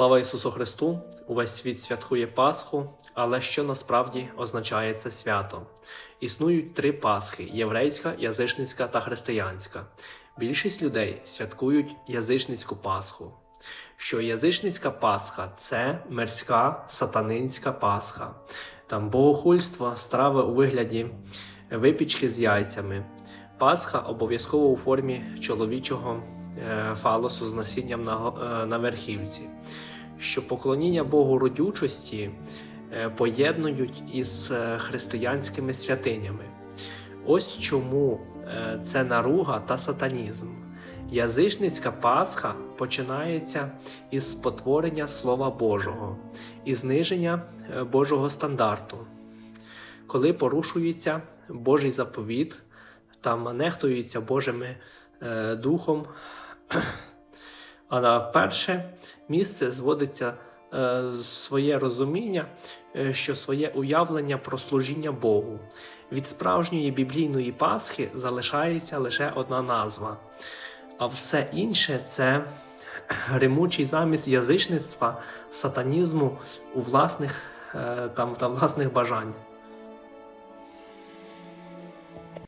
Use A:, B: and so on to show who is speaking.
A: Слава Ісусу Христу! Увесь світ святкує Пасху, але що насправді означає це свято? Існують три Пасхи: єврейська, язичницька та християнська. Більшість людей святкують язичницьку Пасху. Що язичницька Пасха це мирська сатанинська Пасха, там богохульство, страви у вигляді випічки з яйцями. Пасха обов'язково у формі чоловічого фалосу з насінням на, е, на верхівці, що поклоніння Богу родючості е, поєднують із е, християнськими святинями. Ось чому е, це наруга та сатанізм. Язичницька Пасха починається із спотворення Слова Божого і зниження е, Божого стандарту, коли порушується Божий заповіт, там нехтується Божими е, духом. А перше місце зводиться е, своє розуміння, е, що своє уявлення про служіння Богу. Від справжньої біблійної Пасхи залишається лише одна назва, а все інше це гримучий замість язичництва, сатанізму у власних е, там та власних бажань.